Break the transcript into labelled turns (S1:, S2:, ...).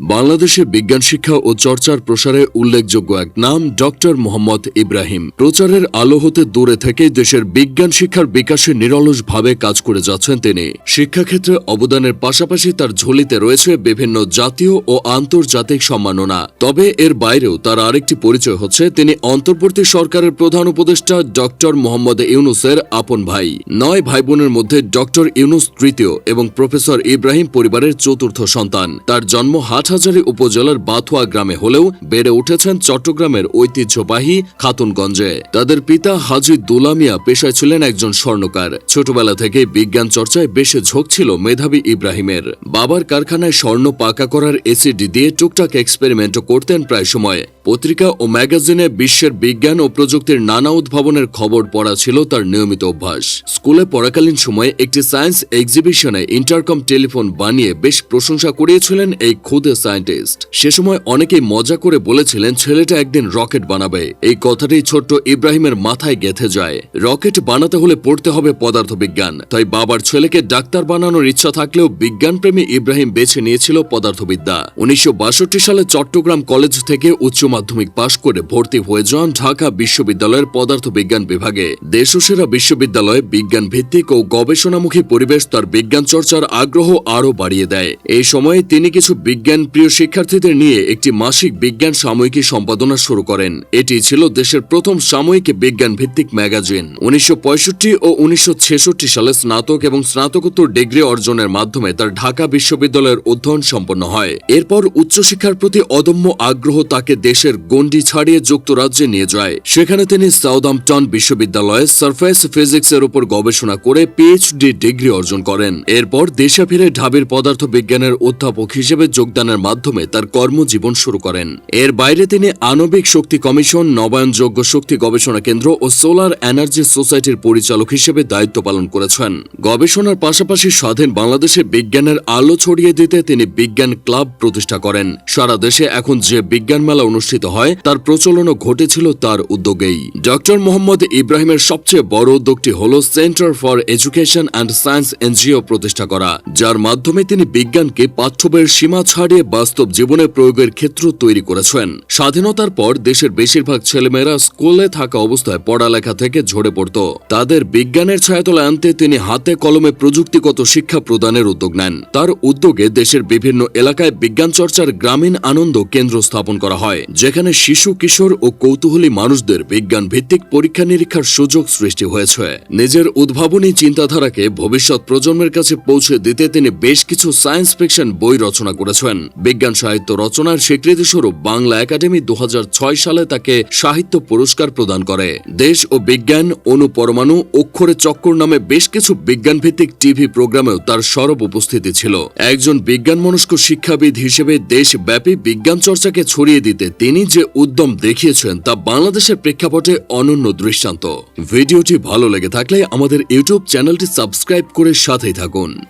S1: বাংলাদেশে বিজ্ঞান শিক্ষা ও চর্চার প্রসারে উল্লেখযোগ্য এক নাম, ডক্টর মোহাম্মদ ইব্রাহিম। প্রচারের আলো হতে দূরে থেকে দেশের বিজ্ঞান শিক্ষার বিকাশে নিরলসভাবে কাজ করে যাচ্ছেন তিনি। শিক্ষাক্ষেত্রে অবদানের পাশাপাশি তার ঝুলিতে রয়েছে বিভিন্ন জাতীয় ও আন্তর্জাতিক সম্মাননা। তবে এর বাইরেও তার আরেকটি পরিচয় হচ্ছে, তিনি অন্তর্বর্তী সরকারের প্রধান উপদেষ্টা ডক্টর মোহাম্মদ ইউনুসের আপন ভাই। নয় ভাই বোনের মধ্যে ডক্টর ইউনুস তৃতীয় এবং প্রফেসর ইব্রাহিম পরিবারের চতুর্থ সন্তান। তার জন্ম হাটহাজারী উপজেলার বাথুয়া গ্রামে হলেও বেড়ে উঠেছেন চট্টগ্রামের ঐতিহ্যবাহী খাতুনগঞ্জে। তাদের পিতা হাজি দুলামিয়া পেশায় ছিলেন একজন স্বর্ণকার। ছোটবেলা থেকে বিজ্ঞান চর্চায় বেশ ঝোঁক ছিল মেধাবী ইব্রাহিমের। বাবার কারখানায় স্বর্ণ পাকা করার এসিডি দিয়ে টুকটাক এক্সপেরিমেন্টও করতেন প্রায় সময়। পত্রিকা ও ম্যাগাজিনে বিশ্বের বিজ্ঞান ও প্রযুক্তির নানা উদ্ভাবনের খবর পড়া ছিল তার নিয়মিত অভ্যাস। স্কুলে পড়াকালীন সময়ে একটি সায়েন্স এক্সিবিশনে ইন্টারকম টেলিফোন বানিয়ে বেশ প্রশংসা করিয়েছিলেন এই খুদে সায়েন্টিস্ট সে সময় অনেকেই মজা করে বলেছিলেন, ছেলেটা একদিন রকেট বানাবে। এই কথাটি ছোট্ট ইব্রাহিমের মাথায় গেথে যায়। রকেট বানাতে হলে পড়তে হবে পদার্থবিজ্ঞান। তাই বাবার ছেলেকে ডাক্তার বানানোর ইচ্ছা থাকলেও বিজ্ঞানপ্রেমী ইব্রাহিম বেছে নিয়েছিল পদার্থবিদ্যা। উনিশশো সালে চট্টগ্রাম কলেজ থেকে উচ্চ মাধ্যমিক পাশ করে ভর্তি হয়ে যান ঢাকা বিশ্ববিদ্যালয়ের পদার্থবিজ্ঞান বিভাগে। দেশসেরা বিশ্ববিদ্যালয়ে বিজ্ঞান ভিত্তিক ও গবেষণামুখী পরিবেশ তার বিজ্ঞান চর্চার আগ্রহ আরও বাড়িয়ে দেয়। এই সময়ে তিনি কিছু বিজ্ঞান প্রিয় শিক্ষার্থীদের নিয়ে একটি মাসিক বিজ্ঞান সাময়িকী সম্পাদনা শুরু করেন। এটি ছিল দেশের প্রথম সাময়িক বিজ্ঞান ভিত্তিক ম্যাগাজিন। উনিশশো পঁয়ষট্টি ও উনিশশো ছেষট্টি সালে স্নাতক এবং স্নাতকোত্তর ডিগ্রি অর্জনের মাধ্যমে তার ঢাকা বিশ্ববিদ্যালয়ের অধ্যয়ন সম্পন্ন হয়। এরপর উচ্চশিক্ষার প্রতি অদম্য আগ্রহ তাকে দেশের গণ্ডি ছাড়িয়ে যুক্তরাজ্যে নিয়ে যায়। সেখানে তিনি সাউদাম্পটন বিশ্ববিদ্যালয়ে সারফেস ফিজিক্সের উপর গবেষণা করে পিএইচডি ডিগ্রি অর্জন করেন। এরপর দেশে ফিরে ঢাবির পদার্থ বিজ্ঞানের অধ্যাপক হিসেবে যোগদানের মাধ্যমে তার কর্মজীবন শুরু করেন। এর বাইরে তিনি আণবিক শক্তি কমিশন, নবায়নযোগ্য শক্তি গবেষণা কেন্দ্র ও সোলার এনার্জি সোসাইটির পরিচালক হিসেবে দায়িত্ব পালন করেছেন। গবেষণার পাশাপাশি স্বাধীন বাংলাদেশে বিজ্ঞানের আলো ছড়িয়ে দিতে তিনি বিজ্ঞান ক্লাব প্রতিষ্ঠা করেন। সারা দেশে এখন যে বিজ্ঞান মেলা অনুষ্ঠিত হয়, তার প্রচলনও ঘটেছিল তার উদ্যোগেই। ডক্টর মোহাম্মদ ইব্রাহিমের সবচেয়ে বড় উদ্যোগটি হল Centre for Education and Science NGO প্রতিষ্ঠা করা, যার মাধ্যমে তিনি বিজ্ঞানকে পাঠ্যবইয়ের সীমা ছাড়িয়ে বাস্তব জীবনে প্রয়োগের ক্ষেত্র তৈরি করেছেন। স্বাধীনতার পর দেশের বেশিরভাগ ছেলেমেয়েরা স্কুলে থাকা অবস্থায় পড়ালেখা থেকে ঝরে পড়ত। তাদের বিজ্ঞানের ছায়াতলে আনতে তিনি হাতে কলমে প্রযুক্তিগত শিক্ষা প্রদানের উদ্যোগ নেন। তার উদ্যোগে দেশের বিভিন্ন এলাকায় বিজ্ঞান চর্চার গ্রামীণ আনন্দ কেন্দ্র স্থাপন করা হয়, যেখানে শিশু, কিশোর ও কৌতূহলী মানুষদের বিজ্ঞান ভিত্তিক পরীক্ষা নিরীক্ষার সুযোগ সৃষ্টি হয়েছে। নিজের উদ্ভাবনী চিন্তাধারাকে ভবিষ্যৎ প্রজন্মের কাছে পৌঁছে দিতে তিনি বেশ কিছু সায়েন্স ফিকশন বই রচনা করেছেন। বিজ্ঞান সাহিত্য রচনার স্বীকৃতিস্বরূপ বাংলা একাডেমি দু হাজার ছয় সালে তাকে সাহিত্য পুরস্কার প্রদান করে। দেশ ও বিজ্ঞান অনুপরমাণু অক্ষরে চক্কর নামে বেশ কিছু বিজ্ঞান ভিত্তিক টিভি প্রোগ্রামেও তার সরব উপস্থিতি ছিল। একজন বিজ্ঞান মনস্ক শিক্ষাবিদ হিসেবে দেশব্যাপী বিজ্ঞান চর্চাকে ছড়িয়ে দিতে তিনি যে উদ্যম দেখিয়েছেন তা বাংলাদেশের প্রেক্ষাপটে অনন্য দৃষ্টান্ত। ভিডিওটি ভালো লেগে থাকলে আমাদের ইউটিউব চ্যানেলটি সাবস্ক্রাইব করে সাথেই থাকুন।